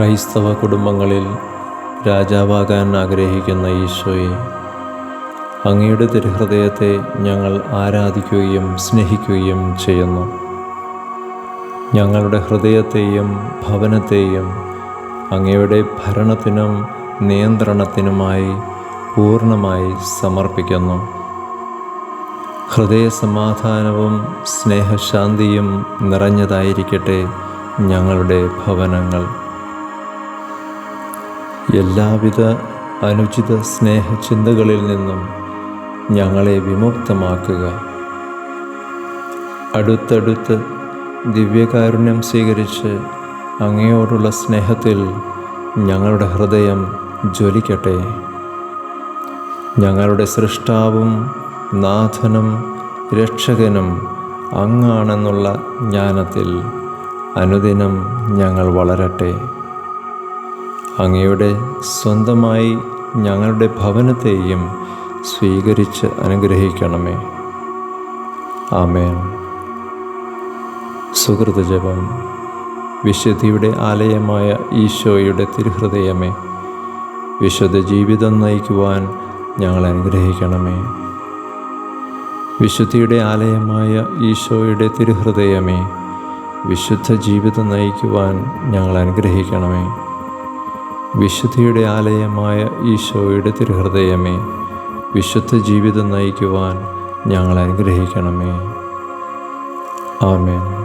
ക്രൈസ്തവ കുടുംബങ്ങളിൽ രാജാവാകാൻ ആഗ്രഹിക്കുന്ന ഈശോയെ അങ്ങയുടെ തിരുഹൃദയത്തെ ഞങ്ങൾ ആരാധിക്കുകയും സ്നേഹിക്കുകയും ചെയ്യുന്നു. ഞങ്ങളുടെ ഹൃദയത്തെയും ഭവനത്തെയും അങ്ങയുടെ ഭരണത്തിനും നിയന്ത്രണത്തിനുമായി പൂർണമായി സമർപ്പിക്കുന്നു. ഹൃദയസമാധാനവും സ്നേഹശാന്തിയും നിറഞ്ഞതായിരിക്കട്ടെ ഞങ്ങളുടെ ഭവനങ്ങൾ. എല്ലാവിധ അനുചിത സ്നേഹചിന്തകളിൽ നിന്നും ഞങ്ങളെ വിമുക്തമാക്കുക. അടുത്തടുത്ത് ദിവ്യകാരുണ്യം സ്വീകരിച്ച് അങ്ങയോടുള്ള സ്നേഹത്തിൽ ഞങ്ങളുടെ ഹൃദയം ജ്വലിക്കട്ടെ. ഞങ്ങളുടെ സൃഷ്ടാവും നാഥനും രക്ഷകനും അങ്ങാണെന്നുള്ള ജ്ഞാനത്തിൽ അനുദിനം ഞങ്ങൾ വളരട്ടെ. അങ്ങയുടെ സ്വന്തമായി ഞങ്ങളുടെ ഭവനത്തെയും സ്വീകരിച്ച് അനുഗ്രഹിക്കണമേ. ആമേൻ. സുഹൃതജപം വിശുദ്ധിയുടെ ആലയമായ ഈശോയുടെ തിരുഹൃദയമേ വിശുദ്ധ ജീവിതം നയിക്കുവാൻ ഞങ്ങൾ അനുഗ്രഹിക്കണമേ. വിശുദ്ധിയുടെ ആലയമായ ഈശോയുടെ തിരുഹൃദയമേ വിശുദ്ധ ജീവിതം നയിക്കുവാൻ ഞങ്ങൾ അനുഗ്രഹിക്കണമേ. വിശുദ്ധിയുടെ ആലയമായ ഈശോയുടെ തിരുഹൃദയമേ വിശുദ്ധ ജീവിതം നയിക്കുവാൻ ഞങ്ങളെ അനുഗ്രഹിക്കണമേ. ആമേൻ.